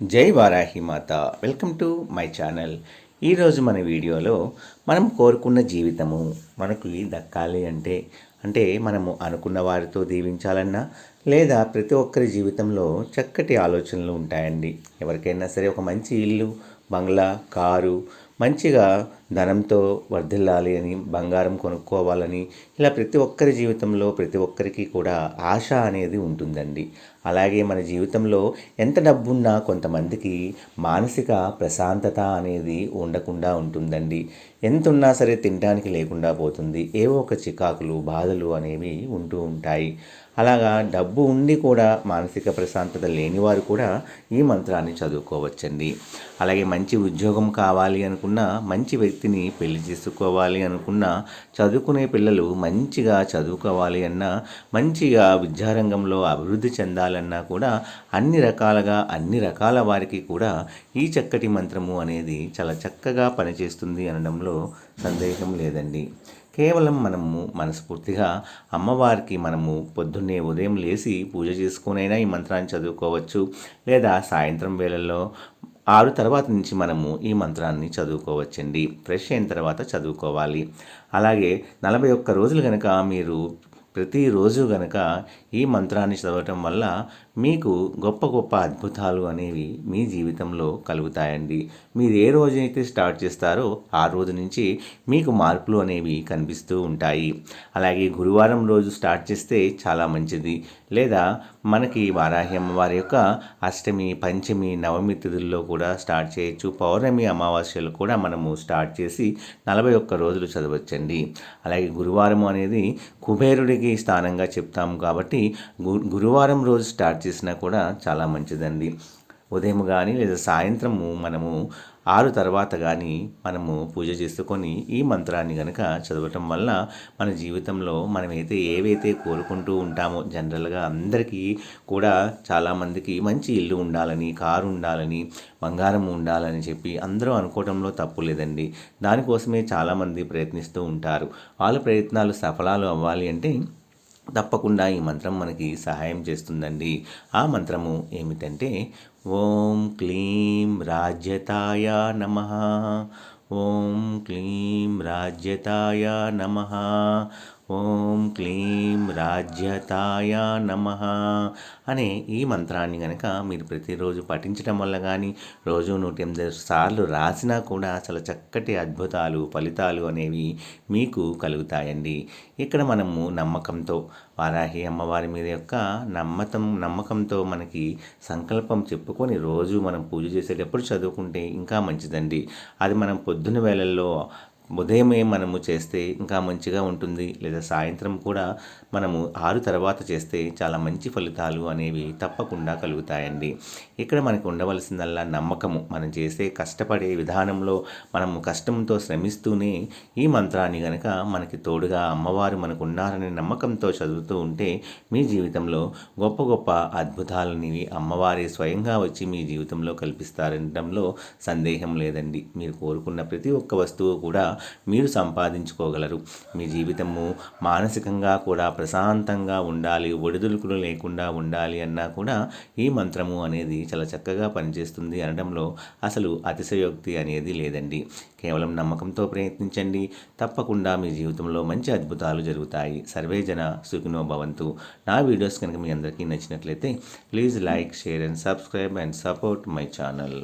జై వారాహి మాత. Welcome to my channel. ఈరోజు మన వీడియోలో మనం కోరుకున్న జీవితము మనకు దక్కాలి అంటే అంటే మనము అనుకున్న వారితో దీవించాలన్నా లేదా ప్రతి ఒక్కరి జీవితంలో చక్కటి ఆలోచనలు ఉంటాయండి. ఎవరికైనా సరే ఒక మంచి ఇల్లు బంగ్లా కారు మంచిగా ధనంతో వర్ధిల్లాలి అని బంగారం కొనుక్కోవాలని ఇలా ప్రతి ఒక్కరి జీవితంలో ప్రతి ఒక్కరికి కూడా ఆశ అనేది ఉంటుందండి. అలాగే మన జీవితంలో ఎంత డబ్బున్నా కొంతమందికి మానసిక ప్రశాంతత అనేది ఉండకుండా ఉంటుందండి. ఎంత ఉన్నా సరే తినడానికి లేకుండా పోతుంది. ఏవో ఒక చికాకులు బాధలు అనేవి ఉంటూ ఉంటాయి. అలాగా డబ్బు ఉండి కూడా మానసిక ప్రశాంతత లేని వారు కూడా ఈ మంత్రాన్ని చదువుకోవచ్చండి. అలాగే మంచి ఉద్యోగం కావాలి అనుకున్న మంచి వ్యక్తిని పెళ్ళి చేసుకోవాలి అనుకున్న చదువుకునే పిల్లలు మంచిగా చదువుకోవాలి అన్నా మంచిగా విద్యారంగంలో అభివృద్ధి చెందాలన్నా కూడా అన్ని రకాలుగా అన్ని రకాల వారికి కూడా ఈ చక్కటి మంత్రము అనేది చాలా చక్కగా పనిచేస్తుంది అనడంలో సందేహం లేదండి. కేవలం మనము మనస్ఫూర్తిగా అమ్మవారికి మనము పొద్దున్నే ఉదయం లేచి పూజ చేసుకునైనా ఈ మంత్రాన్ని చదువుకోవచ్చు. లేదా సాయంత్రం వేళల్లో ఆరు తర్వాత నుంచి మనము ఈ మంత్రాన్ని చదువుకోవచ్చండి. ఫ్రెష్ అయిన తర్వాత చదువుకోవాలి. అలాగే నలభై ఒక్క రోజులు కనుక మీరు ప్రతిరోజు గనక ఈ మంత్రాన్ని చదవటం వల్ల మీకు గొప్ప గొప్ప అద్భుతాలు అనేవి మీ జీవితంలో కలుగుతాయండి. మీరు ఏ రోజైతే స్టార్ట్ చేస్తారో ఆ రోజు నుంచి మీకు మార్పులు అనేవి కనిపిస్తూ ఉంటాయి. అలాగే గురువారం రోజు స్టార్ట్ చేస్తే చాలా మంచిది. లేదా మనకి వారాహి అమ్మవారి యొక్క అష్టమి పంచమి నవమి తిథుల్లో కూడా స్టార్ట్ చేయొచ్చు. పౌర్ణమి అమావాస్యలు కూడా మనము స్టార్ట్ చేసి నలభై ఒక్క రోజులు చదవచ్చండి. అలాగే గురువారం అనేది కుబేరుడికి స్థానంగా చెప్తాము కాబట్టి గురువారం రోజు స్టార్ట్ చేసినా కూడా చాలా మంచిదండి. ఉదయం కానీ లేదా సాయంత్రము మనము ఆరు తర్వాత కానీ మనము పూజ చేసుకొని ఈ మంత్రాన్ని కనుక చదవటం వల్ల మన జీవితంలో మనమైతే ఏవైతే కోరుకుంటూ ఉంటామో జనరల్గా అందరికీ కూడా చాలామందికి మంచి ఇల్లు ఉండాలని కారు ఉండాలని బంగారం ఉండాలని చెప్పి అందరూ అనుకోవడంలో తప్పు లేదండి. దానికోసమే చాలామంది ప్రయత్నిస్తూ ఉంటారు. వాళ్ళ ప్రయత్నాలు సఫలాలు అవ్వాలి అంటే తప్పకుండా ఈ మంత్రం మనకి సహాయం చేస్తుందండి. ఆ మంత్రము ఏమిటంటే ఓం క్లీం రాజ్యతాయ నమ. ఓం క్లీం రాజ్యతాయ నమ. ఓం క్లీం రాజ్యతాయ నమ అనే ఈ మంత్రాన్ని కనుక మీరు ప్రతిరోజు పఠించడం వల్ల కానీ రోజు నూట ఎనిమిది సార్లు రాసినా కూడా చాలా చక్కటి అద్భుతాలు ఫలితాలు అనేవి మీకు కలుగుతాయండి. ఇక్కడ మనము నమ్మకంతో వారాహి అమ్మవారి మీద యొక్క నమ్మకం నమ్మకంతో మనకి సంకల్పం చెప్పుకొని రోజు మనం పూజ చేసేటప్పుడు చదువుకుంటే ఇంకా మంచిదండి. అది మనం పొద్దున వేళల్లో ఉదయమే మనము చేస్తే ఇంకా మంచిగా ఉంటుంది. లేదా సాయంత్రం కూడా మనము ఆరు తర్వాత చేస్తే చాలా మంచి ఫలితాలు అనేవి తప్పకుండా కలుగుతాయండి. ఇక్కడ మనకు ఉండవలసిందల్లా నమ్మకము. మనం చేసే కష్టపడే విధానంలో మనము కష్టంతో శ్రమిస్తూనే ఈ మంత్రాన్ని గనక మనకి తోడుగా అమ్మవారు మనకు ఉన్నారనే నమ్మకంతో చదువుతూ ఉంటే మీ జీవితంలో గొప్ప గొప్ప అద్భుతాలనేవి అమ్మవారి స్వయంగా వచ్చి మీ జీవితంలో కల్పిస్తారనడంలో సందేహం లేదండి. మీరు కోరుకున్న ప్రతి ఒక్క వస్తువు కూడా మీరు సంపాదించుకోగలరు. మీ జీవితము మానసికంగా కూడా ప్రశాంతంగా ఉండాలి ఒడిదుడుకులు లేకుండా ఉండాలి అన్నా కూడా ఈ మంత్రము అనేది చాలా చక్కగా పనిచేస్తుంది అనడంలో అసలు అతిశయోక్తి అనేది లేదండి. కేవలం నమ్మకంతో ప్రయత్నించండి. తప్పకుండా మీ జీవితంలో మంచి అద్భుతాలు జరుగుతాయి. సర్వే జన సుఖినో భవంతు. నా వీడియోస్ కనుక మీ అందరికీ నచ్చినట్లయితే please like share and subscribe and support my channel.